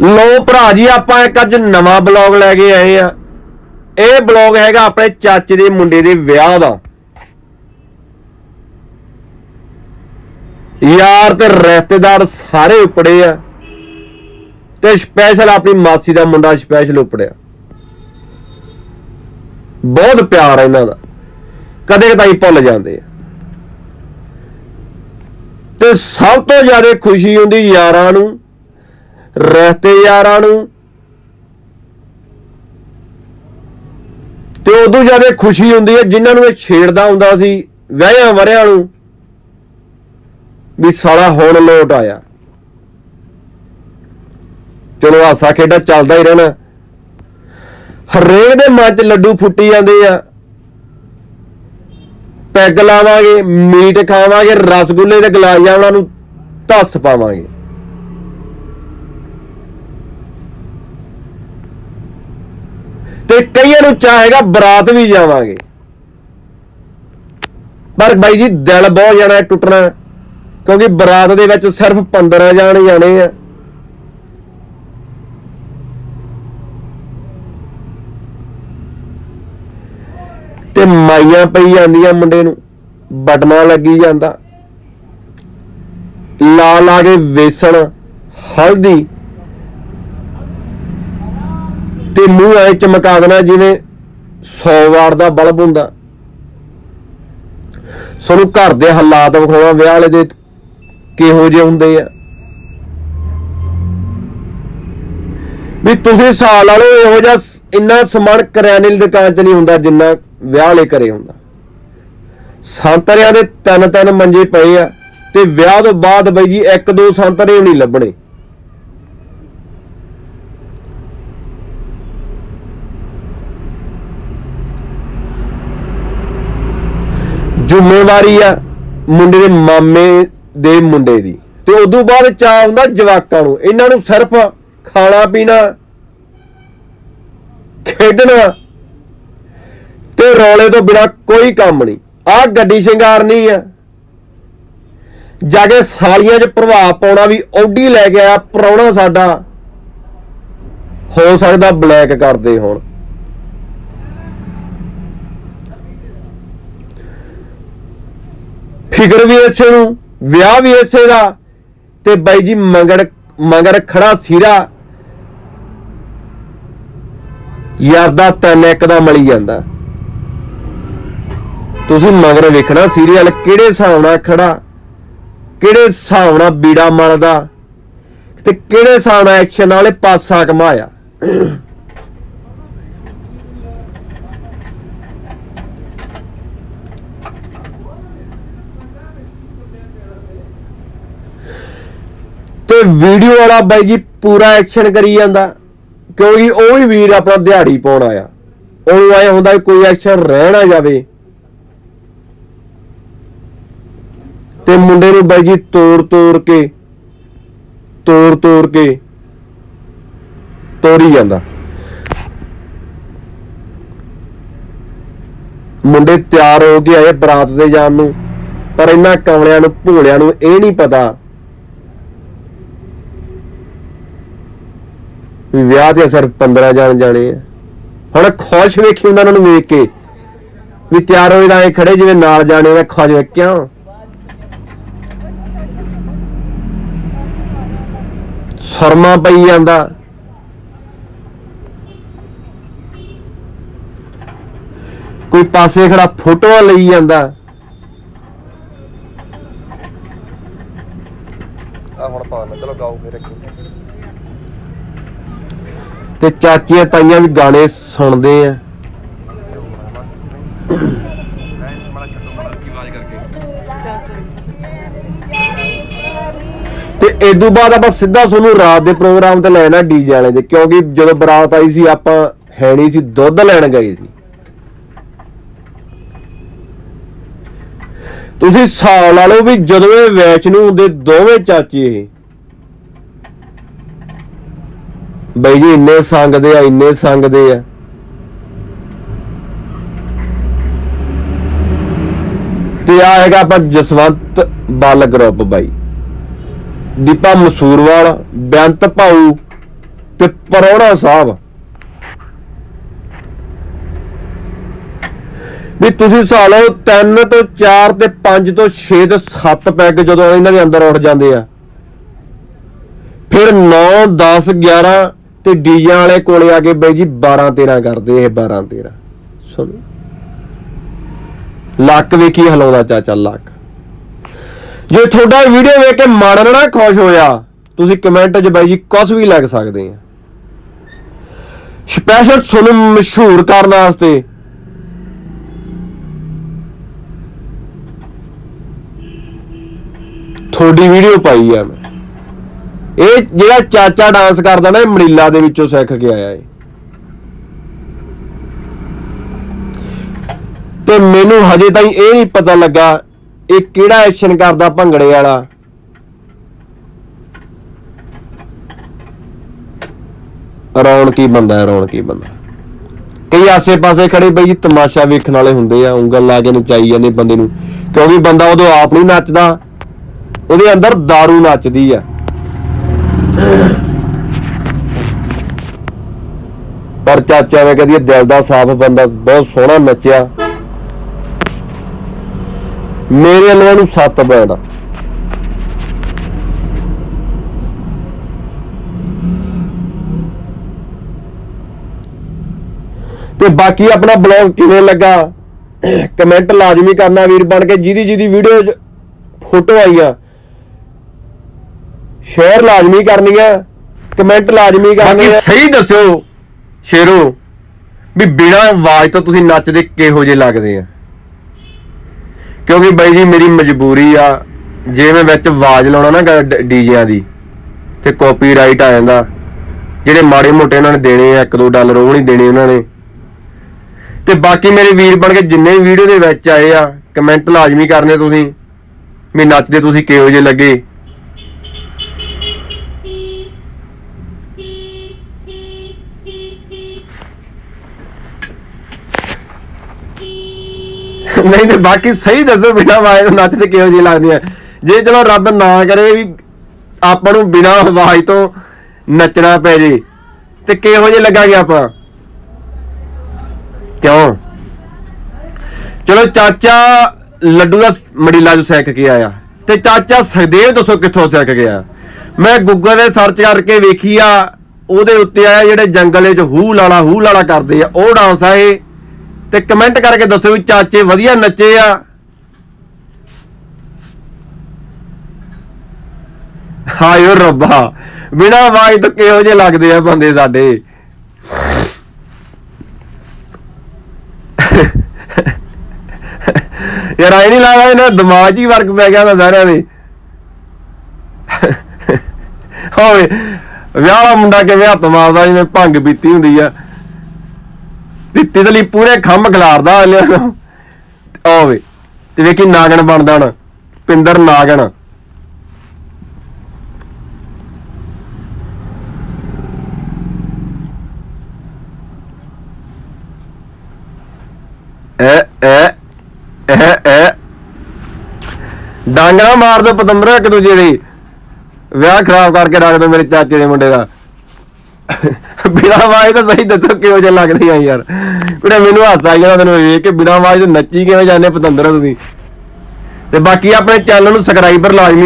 ਲੋ ਭਰਾ ਜੀ, ਆਪਾਂ ਇੱਕ ਅੱਜ ਨਵਾਂ ਬਲੌਗ ਲੈ ਕੇ ਆਏ ਆ। ਇਹ ਬਲੌਗ ਹੈਗਾ ਆਪਣੇ ਚਾਚੇ ਦੇ ਮੁੰਡੇ ਦੇ ਵਿਆਹ ਦਾ। ਯਾਰ ਤੇ ਰਿਸ਼ਤੇਦਾਰ ਸਾਰੇ ਉਪੜੇ ਆ। ਤੇ ਸਪੈਸ਼ਲ ਆਪਣੀ ਮਾਸੀ ਦਾ ਮੁੰਡਾ ਸਪੈਸ਼ਲ ਉਪੜਿਆ। ਬਹੁਤ ਪਿਆਰ ਇਹਨਾਂ ਦਾ। ਕਦੇ ਕਦਾਈ ਭੁੱਲ ਜਾਂਦੇ ਆ। ਤੇ ਸਭ ਤੋਂ ਜ਼ਿਆਦਾ ਖੁਸ਼ੀ ਹੁੰਦੀ ਯਾਰਾਂ ਨੂੰ ਰਹਿਤੇ ਯਾਰਾਂ ਨੂੰ। ਤੇ ਉਦੋਂ ਜ਼ਿਆਦਾ ਖੁਸ਼ੀ ਹੁੰਦੀ ਹੈ, ਜਿਨ੍ਹਾਂ ਨੂੰ ਇਹ ਛੇੜਦਾ ਹੁੰਦਾ ਸੀ ਵਿਆਹਾਂ ਵਰਿਆਂ ਨੂੰ, ਵੀ ਸਾਲਾ ਹੁਣ ਲੋਟ ਆਇਆ। ਚਲੋ ਹਾਸਾ ਖੇਡਾ ਚੱਲਦਾ ਹੀ ਰਹਿਣਾ। ਹਰੇਕ ਦੇ ਮਨ 'ਚ ਲੱਡੂ ਫੁੱਟੀ ਜਾਂਦੇ ਆ। ਪੈਗ ਲਾਵਾਂਗੇ, ਮੀਟ ਖਾਵਾਂਗੇ, ਰਸਗੁੱਲੇ ਦੇ ਗਲਾਈਆਂ ਉਹਨਾਂ ਨੂੰ ਧੱਸ ਪਾਵਾਂਗੇ। ਤੇ ਕਈਆਂ ਨੂੰ ਚਾਹੇਗਾ ਬਰਾਤ ਵੀ ਜਾਵਾਂਗੇ। ਪਰ ਬਾਈ ਜੀ, ਦਿਲ ਬਹੁਤ ਜਾਣਾ ਟੁੱਟਣਾ, ਕਿਉਂਕਿ ਬਰਾਤ ਦੇ ਵਿੱਚ ਸਿਰਫ 15 ਜਾਣੇ ਜਾਣੇ ਆ। ਤੇ ਮਾਈਆਂ ਪਈ ਜਾਂਦੀਆਂ ਮੁੰਡੇ ਨੂੰ, ਬਟਨਾ ਲੱਗੀ ਜਾਂਦਾ। ਲਾ ਲਾ ਕੇ ਵੇਸਣ, ਹਲਦੀ ਤੇ ਮੂੰਹ ਐ ਚਮਕਾ ਦੇਣਾ ਜਿਵੇਂ 100 ਵਾਟ ਦਾ ਬਲਬ ਹੁੰਦਾ। ਸਾਨੂੰ ਘਰ ਦੇ ਹਾਲਾਤ ਵਿਖਾਉਣਾ, ਵਿਆਹ ਵਾਲੇ ਦੇ ਕਿਹੋ ਜਿਹੇ ਹੁੰਦੇ ਆ। ਵੀ ਤੁਸੀਂ ਸਾਲ ਵਾਲੇ ਇਹੋ ਜਿਹਾ ਇੰਨਾ ਸਮਾਨ ਕਰਿਆਨੇ ਦੀ ਦੁਕਾਨ 'ਚ ਨਹੀਂ ਹੁੰਦਾ ਜਿੰਨਾ ਵਿਆਹ ਵਾਲੇ ਘਰੇ ਹੁੰਦਾ। ਸੰਤਰਿਆਂ ਦੇ ਤਿੰਨ ਤਿੰਨ ਮੰਜੇ ਪਏ ਆ ਤੇ ਵਿਆਹ ਤੋਂ ਬਾਅਦ ਬਈ ਜੀ ਇੱਕ ਦੋ ਸੰਤਰੇ ਵੀ ਨਹੀਂ ਲੱਭਣੇ। ਜ਼ਿੰਮੇਵਾਰੀ ਆ ਮੁੰਡੇ ਦੇ ਮਾਮੇ ਦੇ ਮੁੰਡੇ ਦੀ। ਤੇ ਉਦੋਂ ਬਾਅਦ ਚਾਹ ਹੁੰਦਾ ਜਵਾਕਾਂ ਨੂੰ। ਇਹਨਾਂ ਨੂੰ ਸਿਰਫ ਖਾਣਾ ਪੀਣਾ, ਖੇਡਣਾ ਤੇ ਰੌਲੇ ਤੋਂ ਬਿਨਾ ਕੋਈ ਕੰਮ ਨਹੀਂ। ਆਹ ਗੱਡੀ ਸ਼ਿੰਗਾਰਨੀ ਆ। ਜਾ ਕੇ ਸਾਲੀਆਂ 'ਚ ਪ੍ਰਭਾਵ ਪਾਉਣਾ ਵੀ ਔਡੀ ਲੈ ਕੇ ਆਇਆ, ਪ੍ਰਾਹੁਣਾ ਸਾਡਾ ਹੋ ਸਕਦਾ ਬਲੈਕ ਕਰਦੇ ਹੋਣ। ਫਿਕਰ ਵੀ ਇਸੇ ਨੂੰ, ਵਿਆਹ ਵੀ ਇਸੇ ਦਾ। ਤੇ ਬਾਈ ਜੀ ਮੰਗੜ ਮਗਰ ਖੜਾ ਸੀਰਾ। ਯਾਰ ਦਾ ਤਿੰਨ ਇੱਕ ਦਾ ਮਲੀ ਜਾਂਦਾ। ਤੁਸੀਂ ਮਗਰ ਵੇਖਣਾ ਸੀਰੀਅਲ ਕਿਹੜੇ ਹਿਸਾਬ ਨਾਲ ਖੜਾ, ਕਿਹੜੇ ਹਿਸਾਬ ਨਾਲ ਬੀੜਾ ਮਲਦਾ ਤੇ ਕਿਹੜੇ ਹਿਸਾਬ ਨਾਲ ਐਕਸ਼ਨ ਵਾਲੇ ਪਾਸਾ ਕਮਾਇਆ। ਤੇ ਵੀਡੀਓ ਵਾਲਾ ਬਾਈ ਜੀ ਪੂਰਾ ਐਕਸ਼ਨ ਕਰੀ ਜਾਂਦਾ। ਕਿਉਂਕਿ ਉਹ ਹੀ ਵੀਰ ਆਪਣਾ ਦਿਹਾੜੀ ਪਾਉਣ ਆਇਆ। ਉਹਨੂੰ ਆਇਆ ਹੁੰਦਾ ਕੋਈ ਐਕਸ਼ਨ ਰਹਿ ਨਾ ਜਾਵੇ। ਤੇ ਮੁੰਡੇ ਨੂੰ ਬਾਈ ਜੀ ਤੋੜ ਤੋੜ ਕੇ, ਤੋੜ ਤੋੜ ਕੇ ਤੋੜੀ ਜਾਂਦਾ। ਮੁੰਡੇ ਤਿਆਰ ਹੋ ਕੇ ਆਏ ਬਰਾਤ ਦੇ ਜਾਣ ਨੂੰ, ਪਰ ਇਹਨਾਂ ਕਮਲਿਆਂ ਨੂੰ ਭੂਲਿਆਂ ਨੂੰ ਇਹ ਨਹੀਂ ਪਤਾ ਵੀ ਵਿਆਹ ਤੇ ਸਿਰਫ 15 ਜਾਣ ਜਾਣੇ ਆ। ਹੁਣ ਖੁਸ਼ ਵੇਖੀ ਉਹਨਾਂ ਨੂੰ ਵੇਖ ਕੇ ਵੀ ਤਿਆਰ ਹੋਏ ਤਾਂ ਖੜੇ ਜਿਵੇਂ ਨਾਲ ਜਾਣੇ ਦਾ ਖੁਸ਼ ਵੇਖ ਕਿਉਂ ਸ਼ਰਮਾ ਪਈ ਜਾਂਦਾ। ਕੋਈ ਪਾਸੇ ਖੜਾ ਫੋਟੋਆਂ ਲਈ ਜਾਂਦਾ। ਆ ਹੁਣ ਪਾ ਲੈ ਚਲੋ ਗਾਓ ਫਿਰ ਇੱਕ। ਤੇ ਚਾਚੀਆਂ ਤਾਈਆਂ ਵੀ ਗਾਣੇ ਸੁਣਦੇ ਆ। ਤੇ ਇਦੋਂ ਬਾਅਦ ਆਪਾਂ ਸਿੱਧਾ ਤੁਹਾਨੂੰ ਰਾਤ ਦੇ ਪ੍ਰੋਗਰਾਮ ਤੇ ਲੈਣਾ ਡੀਜੇ ਵਾਲੇ ਦੇ, ਕਿਉਂਕਿ ਜਦੋਂ ਬਰਾਤ ਆਈ ਸੀ, ਆਪਾਂ ਹੈ ਨਹੀਂ ਸੀ, ਦੁੱਧ ਲੈਣ ਗਏ ਸੀ। ਤੁਸੀਂ ਸਾਲ ਲਾ ਲਓ ਵੀ ਜਦੋਂ ਇਹ ਵੇਚ ਨੂੰ ਹੁੰਦੇ ਦੋਵੇਂ ਚਾਚੇ ਇਹ ਬਈ ਜੀ, ਇੰਨੇ ਸੰਗਦੇ ਆ, ਇੰਨੇ ਸੰਗਦੇ ਆ। ਤੇ ਆ ਹੈਗਾ ਆਪਾਂ ਜਸਵੰਤ ਬਾਲ ਗਰੁੱਪ ਬਾਈ। ਦੀਪਾ ਮਸੂਰਵਾਲ, ਬੇਅੰਤ ਭਾਊ ਤੇ ਪਰੌਣਾ ਸਾਹਿਬ। ਵੀ ਤੁਸੀਂ ਹਿਸਾਬ ਲਓ 3 ਤੋਂ 4 ਤੇ 5 ਤੋਂ 6 ਤੇ 7 ਪੈਗ ਜਦੋਂ ਇਹਨਾਂ ਦੇ ਅੰਦਰ ਉੱਠ ਜਾਂਦੇ ਆ। ਫਿਰ 9 10 11 ਤੇ ਡੀਜਾਂ ਵਾਲੇ ਕੋਲੇ ਆ ਕੇ ਬਾਈ ਜੀ 12 13 ਕਰਦੇ ਇਹ 12 13 ਸੁਣੋ। ਲੱਕ ਵੇਖੀ ਹਲਾਉਂਦਾ ਚਾਚਾ ਲੱਕ। ਜੇ ਤੁਹਾਡਾ ਵੀਡੀਓ ਵੇਖ ਕੇ ਮਨ ਨਾ ਖੁਸ਼ ਹੋਇਆ, ਤੁਸੀਂ ਕਮੈਂਟ 'ਚ ਬਾਈ ਜੀ ਕੁਝ ਵੀ ਲਿਖ ਸਕਦੇ ਆ। ਸਪੈਸ਼ਲ ਤੁਹਾਨੂੰ ਮਸ਼ਹੂਰ ਕਰਨ ਵਾਸਤੇ ਤੁਹਾਡੀ ਵੀਡੀਓ ਪਾਈ ਆ ਮੈਂ। ਇਹ ਜਿਹੜਾ ਚਾਚਾ ਡਾਂਸ ਕਰਦਾ ਨਾ, ਇਹ ਮਨੀਲਾ ਦੇ ਵਿੱਚੋਂ ਸਿੱਖ ਕੇ ਆਇਆ ਏ ਤੇ ਮੈਨੂੰ ਹਜੇ ਤਾਈਂ ਇਹ ਨਹੀਂ ਪਤਾ ਲੱਗਾ ਇਹ ਕਿਹੜਾ ਐਕਸ਼ਨ ਕਰਦਾ ਭੰਗੜੇ ਵਾਲਾ। ਰੌਣਕੀ ਬੰਦਾ ਹੈ ਰੌਣਕੀ ਬੰਦਾ। ਕਈ ਆਸੇ-ਪਾਸੇ ਖੜੇ ਬਈ ਜੀ ਤਮਾਸ਼ਾ ਵੇਖਣ ਵਾਲੇ ਹੁੰਦੇ ਆ, ਉਂਗਲ ਲਾ ਕੇ ਨਚਾਈ ਜਾਂਦੇ ਬੰਦੇ ਨੂੰ। ਕਿਉਂਕਿ ਬੰਦਾ ਉਦੋਂ ਆਪ ਨਹੀਂ ਨੱਚਦਾ, ਉਹਦੇ ਅੰਦਰ दारू ਨੱਚਦੀ ਆ। ਪਰ ਚਾਚਾ ਨੇ ਕਹਦੀ ਦਿਲ ਦਾ ਸਾਫ਼ ਬੰਦਾ, ਬਹੁਤ ਸੋਹਣਾ ਨੱਚਿਆ। ਮੇਰੇ ਵੱਲੋਂ ਨੂੰ ਸੱਤ ਬੈਂਡ ਤੇ ਬਾਕੀ ਆਪਣਾ ਬਲੌਗ ਕਿਵੇਂ ਲੱਗਾ? ਕਮੈਂਟ ਲਾਜ਼ਮੀ ਕਰਨਾ ਵੀਰ ਬਣ ਕੇ, ਜਿਹਦੀ ਜਿਹਦੀ ਵੀਡੀਓ 'ਚ ਫੋਟੋ ਆਈਆਂ। ਸ਼ੇਅਰ ਲਾਜ਼ਮੀ ਕਰਨੀ ਆ ਕਮੈਂਟ ਲਾਜ਼ਮੀ ਕਰਨੀ ਆ ਸਹੀ ਦੱਸੋ ਸ਼ੇਰੋ, ਵੀ ਬਿਨਾ ਆਵਾਜ਼ ਤੋਂ ਤੁਸੀਂ ਨੱਚਦੇ ਕਿਹੋ ਜਿਹੇ ਲੱਗਦੇ ਆ? ਕਿਉਂਕਿ ਬਾਈ ਜੀ, ਮੇਰੀ ਮਜਬੂਰੀ ਆ, ਜੇ ਮੈਂ ਵਿੱਚ ਆਵਾਜ਼ ਲਾਉਣਾ ਨਾ ਡੀਜਿਆਂ ਦੀ, ਤੇ ਕਾਪੀਰਾਈਟ ਆ ਜਾਂਦਾ। ਜਿਹੜੇ ਮਾੜੇ ਮੋਟੇ ਉਹਨਾਂ ਨੇ ਦੇਣੇ ਆ 1-2 ਡਾਲਰ ਉਹ ਨਹੀਂ ਦੇਣੇ ਉਹਨਾਂ ਨੇ। ਤੇ ਬਾਕੀ ਮੇਰੇ ਵੀਰ ਬਣ ਕੇ ਜਿੰਨੇ ਵੀਡੀਓ ਦੇ ਵਿੱਚ ਆਏ ਆ, ਕਮੈਂਟ ਲਾਜ਼ਮੀ ਕਰਨੇ ਤੁਸੀਂ, ਵੀ ਨੱਚਦੇ ਤੁਸੀਂ ਕਿਹੋ ਜਿਹੇ ਲੱਗੇ? ਨਹੀਂ ਤੇ ਬਾਕੀ ਸਹੀ ਦੱਸੋ ਬਿਨਾ ਆਵਾਜ਼ ਤੋਂ ਨੱਚਦੇ ਕਿਹੋ ਜਿਹੀ ਲੱਗਦੇ ਆ ਜੇ ਚਲੋ ਰੱਬ ਨਾ ਕਰੇ ਵੀ ਆਪਾਂ ਨੂੰ ਬਿਨਾ ਆਵਾਜ਼ ਤੋਂ ਨੱਚਣਾ ਪੈ ਜੇ, ਤੇ ਕਿਹੋ ਜਿਹੇ ਲੱਗਾਂਗੇ ਆਪਾਂ? ਕਿਉਂ? ਚਲੋ ਚਾਚਾ ਲੱਡੂ ਦਾ ਮੜੀਲਾ ਜੋ ਸਿੱਖ ਕੇ ਆਇਆ, ਤੇ ਚਾਚਾ ਸਖਦੇਵ ਦੱਸੋ ਕਿੱਥੋਂ ਸਿੱਖ ਗਿਆ। ਮੈਂ ਗੂਗਲ ਤੇ ਸਰਚ ਕਰਕੇ ਵੇਖੀ ਆ, ਉਹਦੇ ਉੱਤੇ ਆਇਆ ਜਿਹੜੇ ਜੰਗਲ ਚ ਹੂ ਲਾਲਾ ਹੂ ਲਾਲਾ ਕਰਦੇ ਆ, ਉਹ ਡਾਂਸ ਆ ਇਹ। ਤੇ ਕਮੈਂਟ ਕਰਕੇ ਦੱਸੋ ਵੀ ਚਾਚੇ ਵਧੀਆ ਨੱਚੇ ਆ। ਹਾਏ ਰੱਬਾ, ਬਿਨਾ ਆਵਾਜ਼ ਤੋਂ ਕਿਹੋ ਜਿਹੇ ਲੱਗਦੇ ਆ ਬੰਦੇ ਸਾਡੇ? ਯਾਰ ਆਈ ਨਹੀਂ ਲੱਗਦਾ ਇਹਨਾਂ ਦਿਮਾਗ 'ਚ ਹੀ ਫ਼ਰਕ ਪੈ ਗਿਆ ਹੁੰਦਾ ਸਾਰਿਆਂ ਦੇ। ਹੋਵੇ, ਵਿਆਹ ਵਾਲਾ ਮੁੰਡਾ ਕਿਵੇਂ ਹੱਥ ਮਾਰਦਾ, ਜਿਵੇਂ ਭੰਗ ਪੀਤੀ ਹੁੰਦੀ ਆ। ਤੇ ਤਿਤਲੀ ਪੂਰੇ ਖੰਭ ਖਿਲਾਰਦਾ ਹਲੇ ਹੋਵੇ ਤੇ ਵੇਖੀ ਨਾਗਣ ਬਣਦਾ ਹਣ, ਪਿੰਦਰ ਨਾਗਣ। ਐ ਐ ਐ ਐ। ਡਾਂਗਰਾ ਮਾਰ ਦੋ ਪਤੰਦਰ ਇੱਕ ਦੂਜੇ ਦੇ। ਵਿਆਹ ਖਰਾਬ ਕਰਕੇ ਰੱਖ ਦੋ ਮੇਰੇ ਚਾਚੇ ਦੇ ਮੁੰਡੇ ਦਾ। ਬਿਨਾ ਆਵਾਜ਼ ਤਾਂ ਸਹੀ ਦੱਸੋ ਕਿਹੋ ਜਿਹਾ ਲੱਗਦੀ ਆ ਯਾਰ। ਕੁੜੇ, ਮੈਨੂੰ ਹਾਸਾ ਆ ਗਿਆ ਤੈਨੂੰ ਵੇਖ ਕੇ ਬਿਨਾ ਆਵਾਜ਼ ਤੋਂ ਨੱਚੀ ਕਿਵੇਂ ਜਾਂਦੇ ਪਤੰਦਰ ਤੁਸੀਂ। ਤੇ ਬਾਕੀ ਆਪਣੇ ਚੈਨਲ ਨੂੰ ਸਬਸਕ੍ਰਾਈਬਰ ਲਾਜ਼ਮੀ